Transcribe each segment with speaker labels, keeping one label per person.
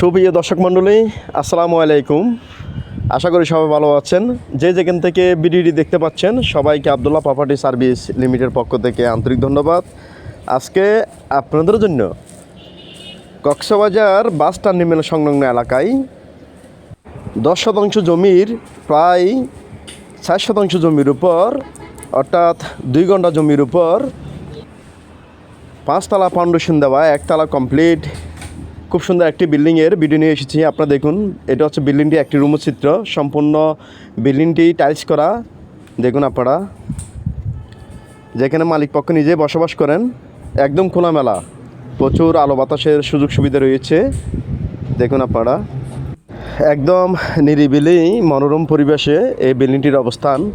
Speaker 1: সুপ্রিয় দর্শক মণ্ডলী, আসসালামু আলাইকুম। আশা করি সবাই ভালো আছেন। যে যেখান থেকে ভিডিওটি দেখতে পাচ্ছেন, সবাইকে আবদুল্লাহ প্রপার্টি সার্ভিস লিমিটেড পক্ষ থেকে আন্তরিক ধন্যবাদ। আজকে আপনাদের জন্য কক্সবাজার বাস টার্মিনাল সংলগ্ন এলাকায় দশ শতাংশ জমির, প্রায় ষাট শতাংশ জমির উপর, অর্থাৎ দুই ঘণ্টা জমির উপর পাঁচতলা ফাউন্ডেশন দেওয়া, একতলা কমপ্লিট। খুব সুন্দর একটি বিল্ডিংয়ের ভিডিও নিয়ে এসেছি। আপনারা দেখুন, এটা হচ্ছে বিল্ডিংটি একটি রুম চিত্র। সম্পূর্ণ বিল্ডিংটি টাইলস করা। দেখুন আপনারা। যেখানে মালিক পক্ষ নিজে বসবাস করেন, একদম খোলামেলা। প্রচুর আলো বাতাসের সুযোগ সুবিধা রয়েছে। দেখুন আপনারা। একদম নিরিবিলি, মনোরম পরিবেশে এই বিল্ডিংটির অবস্থান।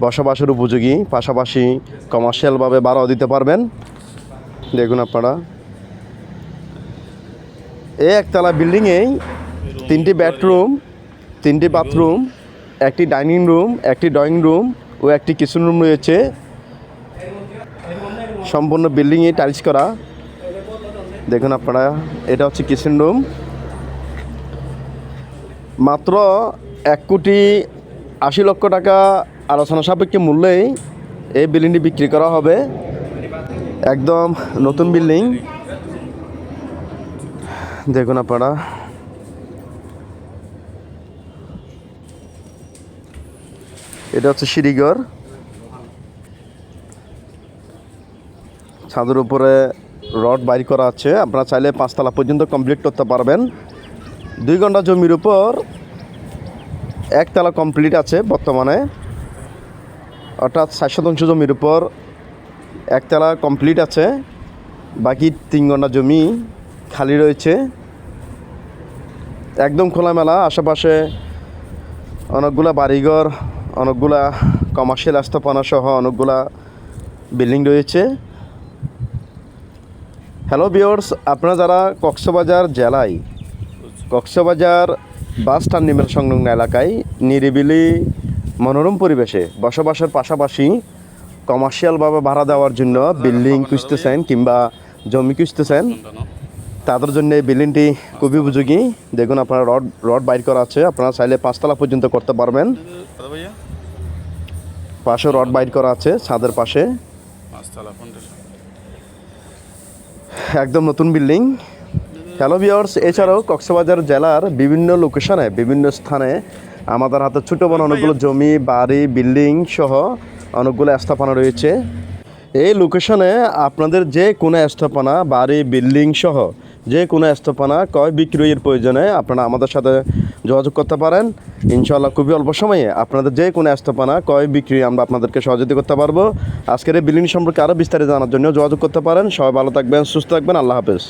Speaker 1: বসবাসের উপযোগী, পাশাপাশি কমার্শিয়ালভাবে ভাড়াও দিতে পারবেন। দেখুন আপনারা। এই একতলা বিল্ডিংয়েই তিনটি বেডরুম, তিনটি বাথরুম, একটি ডাইনিং রুম, একটি ড্রয়িং রুম ও একটি কিচেন রুম রয়েছে। সম্পূর্ণ বিল্ডিংয়ে টাইলস করা। দেখুন আপনারা, এটা হচ্ছে কিচেন রুম। মাত্র এক কোটি আশি লক্ষ টাকা আলোচনা সাপেক্ষে মূল্যেই এই বিল্ডিংটি বিক্রি করা হবে। একদম নতুন বিল্ডিং। আপনারা। এটা হচ্ছে সিঁড়িঘর। ছাদের উপরে রড বাইর করা আছে। আপনারা চাইলে পাঁচতলা পর্যন্ত কমপ্লিট করতে পারবেন। দুই ঘণ্টা জমির উপর একতলা কমপ্লিট আছে বর্তমানে। অর্থাৎ ষাট শতাংশ জমির উপর একতলা কমপ্লিট আছে। বাকি তিন ঘণ্টা জমি খালি রয়েছে। একদম খোলামেলা, আশেপাশে অনেকগুলা বাড়িঘর, অনেকগুলা কমার্শিয়াল আস্থাপনা সহ অনেকগুলা বিল্ডিং রয়েছে। হ্যালো বিয়র্স আপনারা যারা কক্সবাজার জেলায়, কক্সবাজার বাস টার্মিনাল সংলগ্ন এলাকায় নিরিবিলি মনোরম পরিবেশে বসবাসের পাশাপাশি কমার্শিয়ালভাবে ভাড়া দেওয়ার জন্য বিল্ডিং খুঁজতেছেন কিংবা জমি খুঁজতেছেন তাদের জন্য এই বিল্ডিংটি খুবই উপযোগী। দেখুন আপনারা রড রড বাইর করা আছে। আপনারা চাইলে পাঁচতলা পর্যন্ত করতে পারবেন। পাশে রড বাইর করা আছে ছাদের পাশে। একদম নতুন বিল্ডিং। হ্যালো ভিওর্স এছাড়াও কক্সবাজার জেলার বিভিন্ন লোকেশনে বিভিন্ন স্থানে আমাদের হাতে ছোটো বড় অনেকগুলো জমি বাড়ি বিল্ডিং সহ অনেকগুলো স্থাপনা রয়েছে। এই লোকেশনে আপনাদের যে কোনো স্থাপনা, বাড়ি বিল্ডিং সহ যে কোনো স্থাপনা কয় বিক্রয়ের প্রয়োজনে আপনারা আমাদের সাথে যোগাযোগ করতে পারেন। ইনশাল্লাহ খুবই অল্প সময়ে আপনাদের যে কোনো স্থাপনা কয় বিক্রি আমরা আপনাদেরকে সহযোগিতা করতে পারব। আজকের এই বিল্ডিং সম্পর্কে আরও বিস্তারিত জানার জন্য যোগাযোগ করতে পারেন। সবাই ভালো থাকবেন, সুস্থ থাকবেন। আল্লাহ হাফেজ।